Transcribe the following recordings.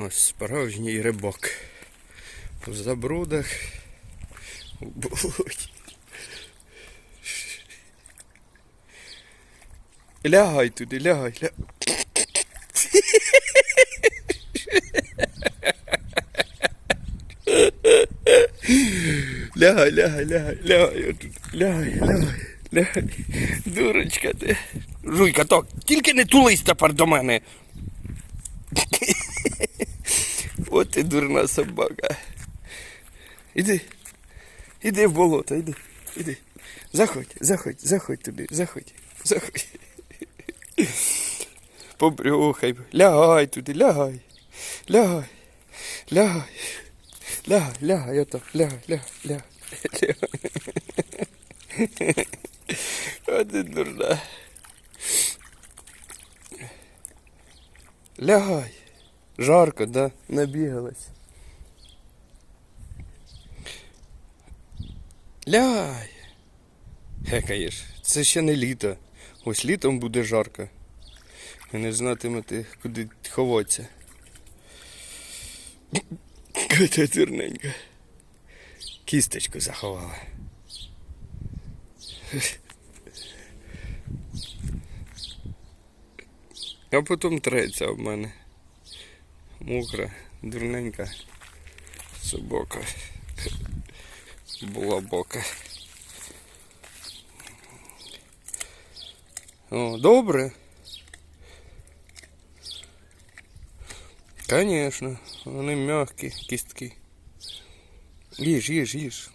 Ось справжній рибак. У забрудах. У болоті. Лягай туди, лягай, лягай. Лягай, лягай, лягай, лягай, лягай, лягай, лягай. Дурочка ти. Жуйка, так, тільки не тулись тепер до мене. От ти дурна собака. Іди. Іди в болото, іди. Іди. Заходь, заходь, заходь туди, заходь, заходь. Побрюхай, лягай туди, лягай. Лягай. Лягай. Лягай, лягай, ото, лягай, лягай, лягай. лягай. От ти дурна. Лягай. Жарко, да? Набігалась. Лягай. Гекаєш, це ще не літо. Ось літом буде жарко. Ви не знатимете, куди ховатися. Катя дурненька. Кісточку заховала. А потім треться об мене. Мокра, дурненька собака. Була бока. О, добре. Конечно, вони м'які кістки. Їж, їж, їж.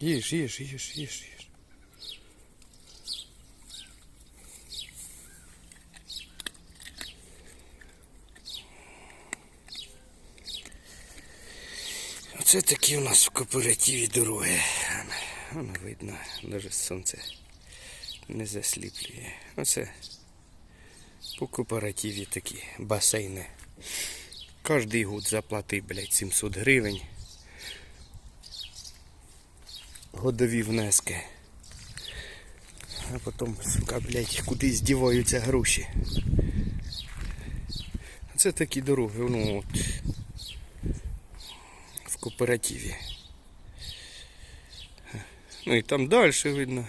Їж, їж, їж, їж, Оце такі у нас в кооперативі дороги. Воно видно, навіть сонце не засліплює. Оце по кооперативі такі басейни. Кожний год заплати, блядь, 700 гривень. Годові внески. А потім, сука, блядь, кудись діваються гроші. Це такі дороги, ну от кооперативі. Ну і там далі видно.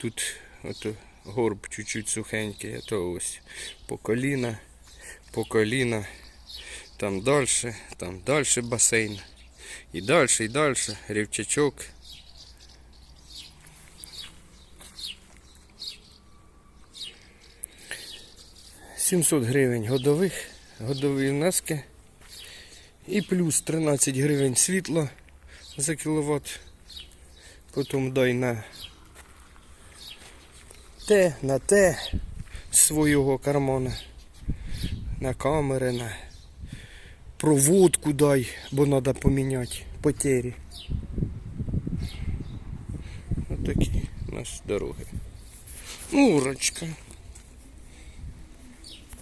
Тут ото горб чуть-чуть сухенький, а то ось по коліна, по коліна. Там далі, там далі басейн. І далі, і далі, рівчачок. Сімсот гривень годових, годові внески. І плюс 13 гривень світла за кіловат. Потім дай на те, на те свого кармана. На камери, на проводку дай, бо треба поміняти потері. Ось такі у нас дороги. Мурочка.